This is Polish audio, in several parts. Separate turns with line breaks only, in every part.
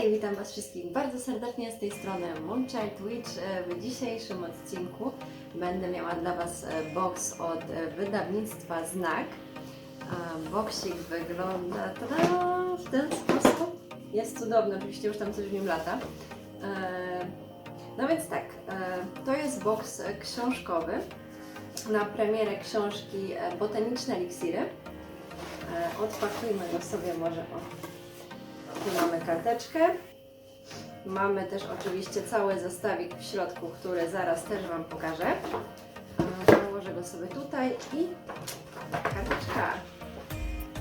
Hej, witam Was wszystkich bardzo serdecznie z tej strony Moonchild Witch. E, W dzisiejszym odcinku będę miała dla Was e, box od e, wydawnictwa Znak. Boksik wygląda tada, w ten sposób. Jest cudowny, oczywiście już tam coś w nim lata. No więc tak, to jest box książkowy na premierę książki Botaniczne Eliksiry. Odpakujmy go sobie może o tu mamy karteczkę. Mamy też oczywiście cały zestawik w środku, który zaraz też Wam pokażę. Założę go sobie tutaj i karteczka.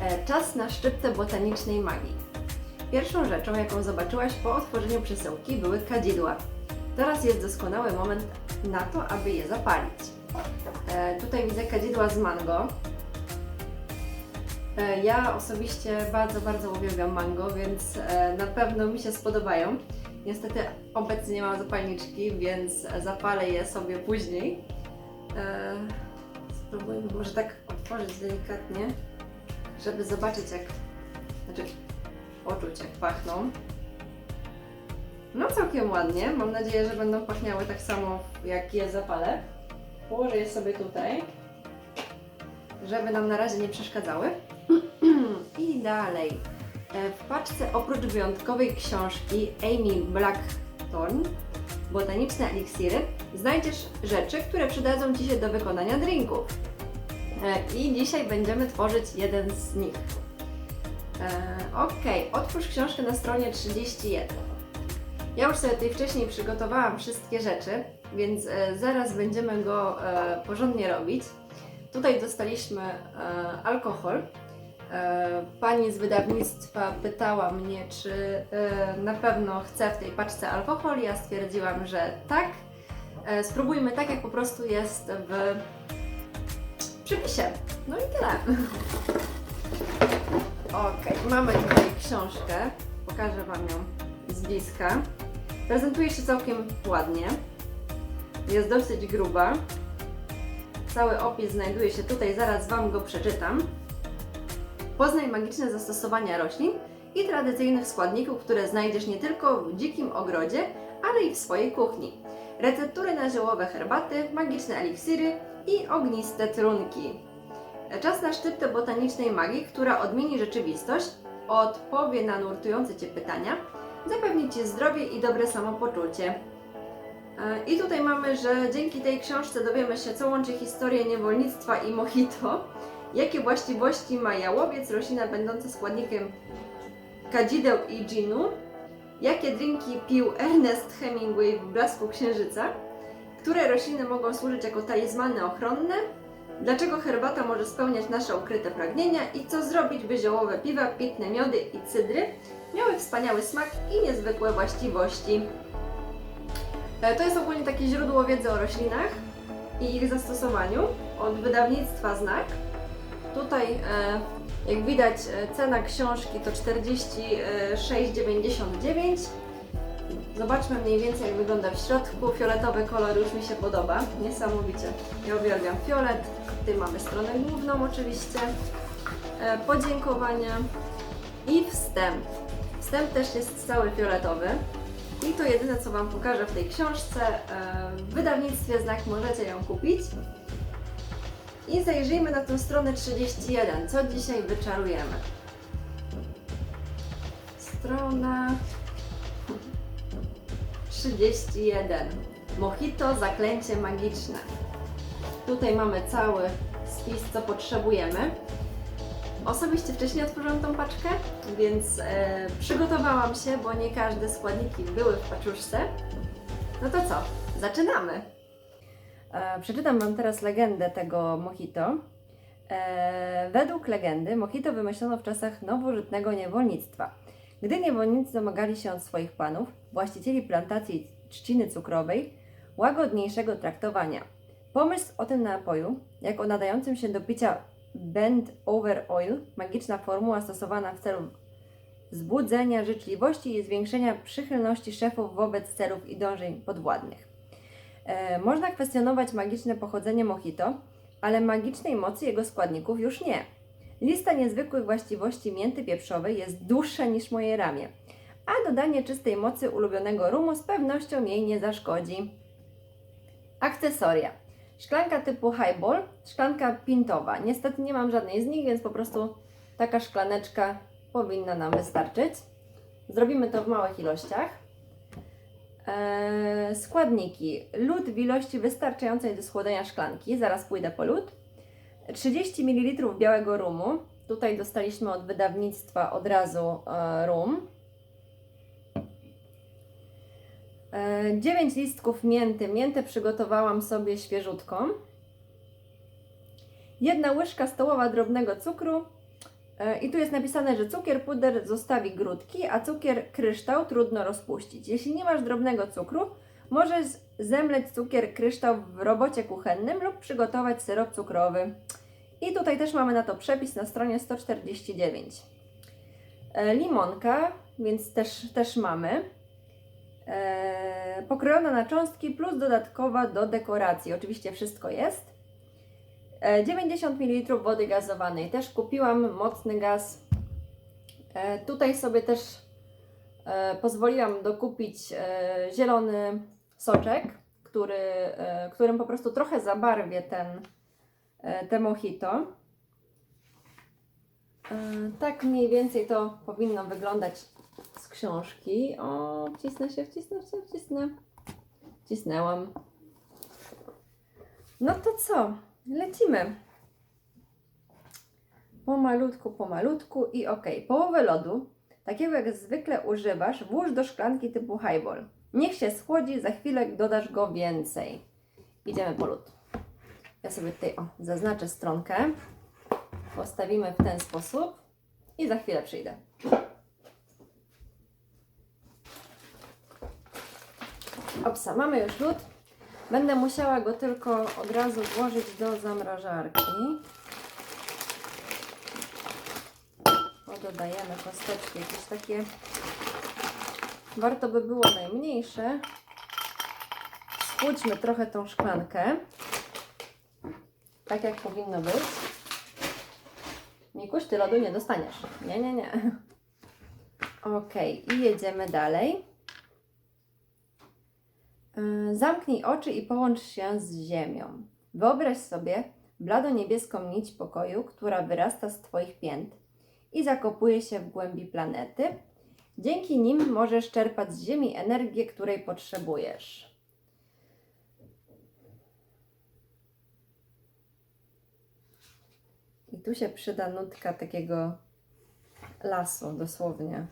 E, Czas na szczyptę botanicznej magii. Pierwszą rzeczą, jaką zobaczyłaś po otworzeniu przesyłki, były kadzidła. Teraz jest doskonały moment na to, aby je zapalić. E, Tutaj widzę kadzidła z mango. E, Ja osobiście bardzo, bardzo uwielbiam mango, więc e, na pewno mi się spodobają. Niestety obecnie nie mam zapalniczki, więc zapalę je sobie później. E, Spróbujmy może tak otworzyć delikatnie, żeby zobaczyć jak, znaczy poczuć jak pachną. No całkiem ładnie. Mam nadzieję, że będą pachniały tak samo jak je zapalę. Położę je sobie tutaj, żeby nam na razie nie przeszkadzały. I dalej. E, W paczce oprócz wyjątkowej książki Amy Blackthorn Botaniczne eliksiry znajdziesz rzeczy, które przydadzą Ci się do wykonania drinków. E, I dzisiaj będziemy tworzyć jeden z nich. E, ok, otwórz książkę na stronie 31. Ja już sobie tutaj wcześniej przygotowałam wszystkie rzeczy, więc zaraz będziemy go porządnie robić. Tutaj dostaliśmy e, alkohol. E, Pani z wydawnictwa pytała mnie, czy e, na pewno chcę w tej paczce alkohol. Ja stwierdziłam, że tak. Spróbujmy tak, jak po prostu jest w przepisie. No i tyle. Ok, mamy tutaj książkę. Pokażę Wam ją z bliska. Prezentuje się całkiem ładnie. Jest dosyć gruba. Cały opis znajduje się tutaj, zaraz Wam go przeczytam. Poznaj magiczne zastosowania roślin i tradycyjnych składników, które znajdziesz nie tylko w dzikim ogrodzie, ale i w swojej kuchni. Receptury na ziołowe herbaty, magiczne eliksiry i ogniste trunki. Czas na sztyptę botanicznej magii, która odmieni rzeczywistość, odpowie na nurtujące Cię pytania, zapewni Ci zdrowie i dobre samopoczucie. I tutaj mamy, że dzięki tej książce dowiemy się, co łączy historię niewolnictwa i mojito, jakie właściwości ma jałowiec, roślina będąca składnikiem kadzideł i ginu, jakie drinki pił Ernest Hemingway w Blasku Księżyca, które rośliny mogą służyć jako talizmany ochronne, dlaczego herbata może spełniać nasze ukryte pragnienia? I co zrobić, by ziołowe piwa, pitne miody i cydry miały wspaniały smak i niezwykłe właściwości. E, To jest ogólnie takie źródło wiedzy o roślinach i ich zastosowaniu od wydawnictwa Znak. Tutaj, e, jak widać, e, cena książki to 46,99. Zobaczmy mniej więcej, jak wygląda w środku. Fioletowy kolor już mi się podoba, niesamowicie. Ja uwielbiam fiolet. Tutaj mamy stronę główną oczywiście. Podziękowania i wstęp. Wstęp też jest cały fioletowy. I to jedyne, co Wam pokażę w tej książce. E, W wydawnictwie Znak możecie ją kupić. I zajrzyjmy na tę stronę 31. Co dzisiaj wyczarujemy? Strona 31. Mojito zaklęcie magiczne. Tutaj mamy cały spis, co potrzebujemy. Osobiście wcześniej otworzyłam tą paczkę, więc e, przygotowałam się, bo nie każde składniki były w paczuszce. No to co? Zaczynamy! E, przeczytam Wam teraz legendę tego mojito. E, według legendy mojito wymyślono w czasach nowożytnego niewolnictwa. Gdy niewolnicy domagali się od swoich panów, właścicieli plantacji trzciny cukrowej, łagodniejszego traktowania. Pomysł o tym napoju, jako nadającym się do picia bend over oil, magiczna formuła stosowana w celu wzbudzenia życzliwości i zwiększenia przychylności szefów wobec celów i dążeń podwładnych. E, można kwestionować magiczne pochodzenie mojito, ale magicznej mocy jego składników już nie. Lista niezwykłych właściwości mięty pieprzowej jest dłuższa niż moje ramię, a dodanie czystej mocy ulubionego rumu z pewnością jej nie zaszkodzi. Akcesoria. Szklanka typu highball, szklanka pintowa. Niestety nie mam żadnej z nich, więc po prostu taka szklaneczka powinna nam wystarczyć. Zrobimy to w małych ilościach. Eee, składniki. Lód w ilości wystarczającej do schłodzenia szklanki. Zaraz pójdę po lód. 30 ml białego rumu. Tutaj dostaliśmy od wydawnictwa od razu e, rum. E, 9 listków mięty. Miętę przygotowałam sobie świeżutką. Jedna łyżka stołowa drobnego cukru. E, I tu jest napisane, że cukier puder zostawi grudki, a cukier kryształ trudno rozpuścić. Jeśli nie masz drobnego cukru, możesz zemleć cukier kryształ w robocie kuchennym lub przygotować syrop cukrowy. I tutaj też mamy na to przepis na stronie 149. E, limonka, więc też, też mamy. E, pokrojona na cząstki plus dodatkowa do dekoracji. Oczywiście wszystko jest. E, 90 ml wody gazowanej. Też kupiłam mocny gaz. E, tutaj sobie też e, pozwoliłam dokupić e, zielony soczek, który, e, którym po prostu trochę zabarwię ten, e, te mojito. E, tak mniej więcej to powinno wyglądać z książki. O, wcisnę się, wcisnę się, wcisnę. Wcisnęłam. No to co? Lecimy. Pomalutku, pomalutku i ok. Połowę lodu, takiego jak zwykle używasz, włóż do szklanki typu highball. Niech się schłodzi, za chwilę dodasz go więcej. Idziemy po lód. Ja sobie tutaj o, zaznaczę stronkę. Postawimy w ten sposób i za chwilę przyjdę. Opsa, mamy już lód. Będę musiała go tylko od razu włożyć do zamrażarki. O, dodajemy kosteczki, jakieś takie. Warto by było najmniejsze. Schłódźmy trochę tą szklankę. Tak jak powinno być. Mikuś, ty lodu nie dostaniesz. Nie, nie, nie. Ok, i jedziemy dalej. Yy, Zamknij oczy i połącz się z ziemią. Wyobraź sobie blado-niebieską nić pokoju, która wyrasta z Twoich pięt i zakopuje się w głębi planety. Dzięki nim możesz czerpać z ziemi energię, której potrzebujesz. I tu się przyda nutka takiego lasu, dosłownie.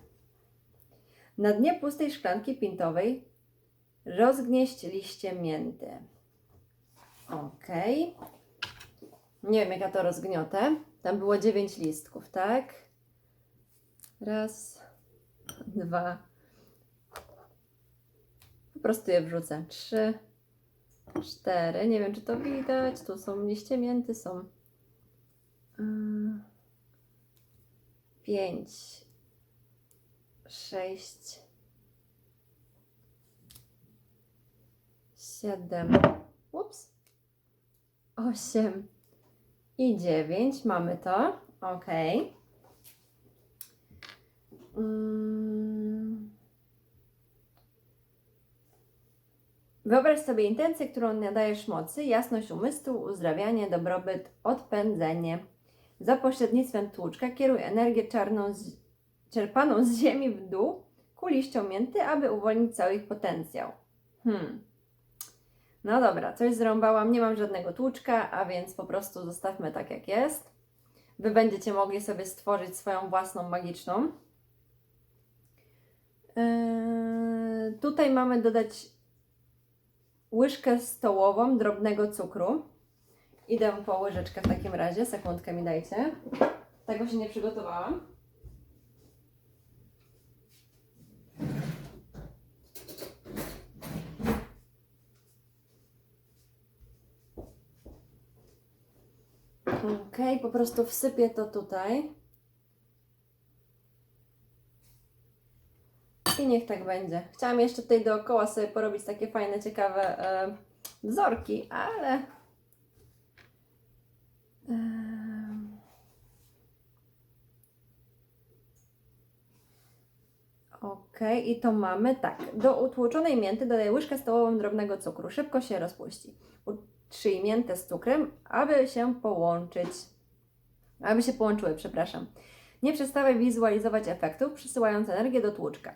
Na dnie pustej szklanki pintowej rozgnieść liście mięty. Ok. Nie wiem, jak ja to rozgniotę. Tam było 9 listków, tak? Raz, dwa. Po prostu je wrzucę. Trzy, cztery. Nie wiem, czy to widać. Tu są liście mięty, są. Yy, Pięć, sześć, siedem, ups, osiem i dziewięć. Mamy to. Ok. Mm. Wyobraź sobie intencję, którą nadajesz mocy, jasność umysłu, uzdrawianie, dobrobyt, odpędzenie. Za pośrednictwem tłuczka kieruj energię czarną z, czerpaną z ziemi w dół ku liściom mięty, aby uwolnić cały ich potencjał. Hmm. No dobra, coś zrąbałam, nie mam żadnego tłuczka, a więc po prostu zostawmy tak jak jest. Wy będziecie mogli sobie stworzyć swoją własną magiczną. Yy, tutaj mamy dodać łyżkę stołową drobnego cukru. Idę po łyżeczkę w takim razie, sekundkę mi dajcie. Tego się nie przygotowałam. Ok, po prostu wsypię to tutaj. I niech tak będzie. Chciałam jeszcze tutaj dookoła sobie porobić takie fajne, ciekawe e, wzorki, ale. Ok, i to mamy tak. Do utłuczonej mięty dodaj łyżkę stołową drobnego cukru. Szybko się rozpuści. Utrzyj miętę z cukrem, aby się połączyć. Aby się połączyły, przepraszam. Nie przestawaj wizualizować efektów, przysyłając energię do tłuczka.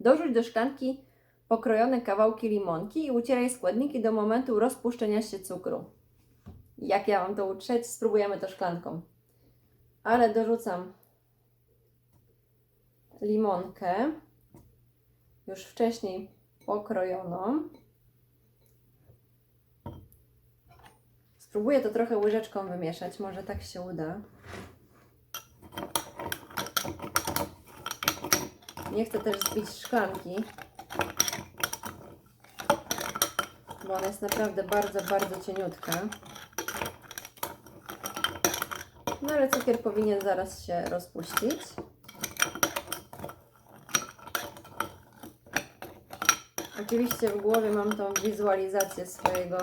Dorzuć do szklanki pokrojone kawałki limonki i ucieraj składniki do momentu rozpuszczenia się cukru. Jak ja mam to utrzeć? Spróbujemy to szklanką. Ale dorzucam limonkę, już wcześniej pokrojoną. Spróbuję to trochę łyżeczką wymieszać, może tak się uda. Nie chcę też zbić szklanki, bo ona jest naprawdę bardzo, bardzo cieniutka. No ale cukier powinien zaraz się rozpuścić. Oczywiście w głowie mam tą wizualizację swojego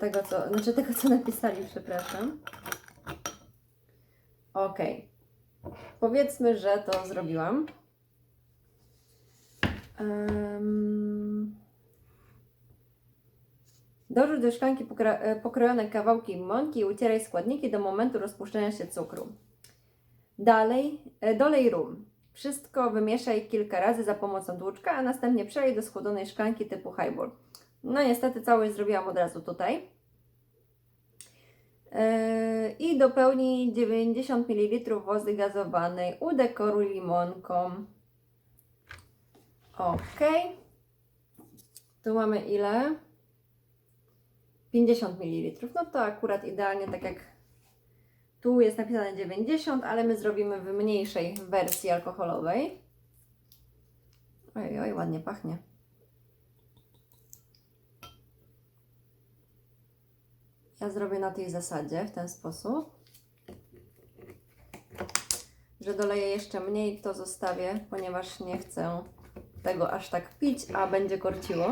tego co, znaczy tego co napisali, przepraszam. Ok. Powiedzmy, że to zrobiłam. Um, dorzuć do szklanki e, pokrojone kawałki mąki i ucieraj składniki do momentu rozpuszczenia się cukru. Dalej e, dolej rum. Wszystko wymieszaj kilka razy za pomocą tłuczka, a następnie przelej do schłodzonej szklanki typu highball. No niestety całość zrobiłam od razu tutaj. Yy, I dopełnij 90 ml wody gazowanej. Udekoruj limonką. Ok. Tu mamy ile? 50 ml. No to akurat idealnie tak jak tu jest napisane 90, ale my zrobimy w mniejszej wersji alkoholowej. Oj, oj, ładnie pachnie. Ja zrobię na tej zasadzie, w ten sposób. Że doleję jeszcze mniej, to zostawię, ponieważ nie chcę tego aż tak pić, a będzie korciło.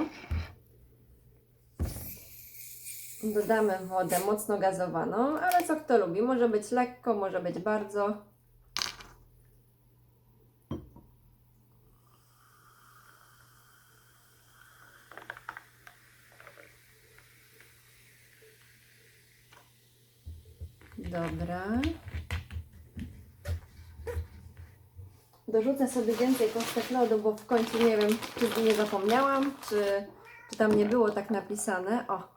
Dodamy wodę mocno gazowaną, ale co kto lubi. Może być lekko, może być bardzo. Dobra. Dorzucę sobie więcej kostek lodu, bo w końcu nie wiem, czy nie zapomniałam, czy, czy tam nie było tak napisane. O,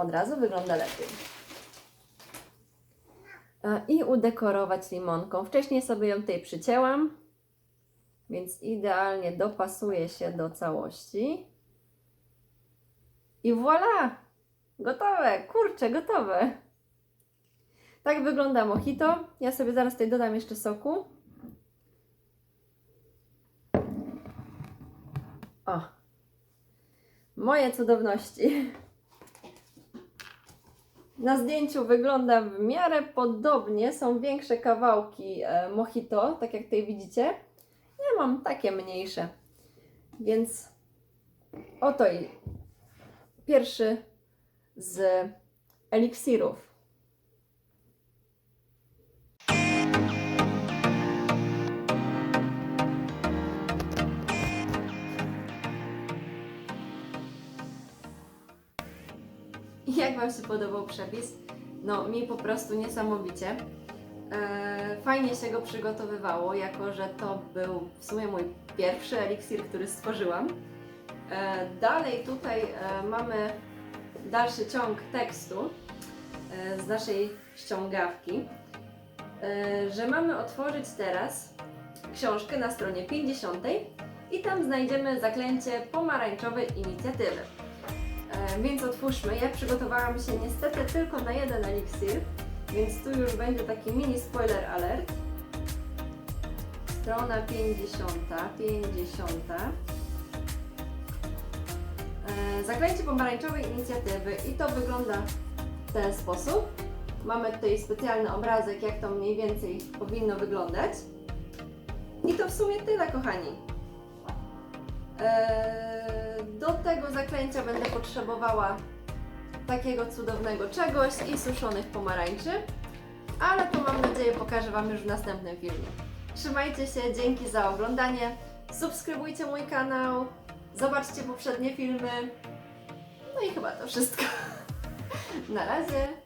od razu wygląda lepiej. E, I udekorować limonką. Wcześniej sobie ją tutaj przycięłam, więc idealnie dopasuje się do całości. I voilà! Gotowe! Kurczę, gotowe! Tak wygląda mojito. Ja sobie zaraz tutaj dodam jeszcze soku. O! Moje cudowności. Na zdjęciu wygląda w miarę podobnie. Są większe kawałki e, mojito, tak jak tutaj widzicie. Ja mam takie mniejsze. Więc oto i pierwszy z eliksirów. Jak Wam się podobał przepis? No, mi po prostu niesamowicie. E, fajnie się go przygotowywało, jako że to był w sumie mój pierwszy eliksir, który stworzyłam. E, dalej tutaj e, mamy dalszy ciąg tekstu z naszej ściągawki, że mamy otworzyć teraz książkę na stronie 50 i tam znajdziemy zaklęcie pomarańczowej inicjatywy. E, Więc otwórzmy. Ja przygotowałam się niestety tylko na jeden eliksir, więc tu już będzie taki mini spoiler alert. Strona 50, 50. E, Zaklęcie pomarańczowej inicjatywy i to wygląda w ten sposób. Mamy tutaj specjalny obrazek, jak to mniej więcej powinno wyglądać. I to w sumie tyle, kochani tego zaklęcia będę potrzebowała takiego cudownego czegoś i suszonych pomarańczy, ale to mam nadzieję pokażę Wam już w następnym filmie. Trzymajcie się, dzięki za oglądanie, subskrybujcie mój kanał, zobaczcie poprzednie filmy, no i chyba to wszystko. Na razie!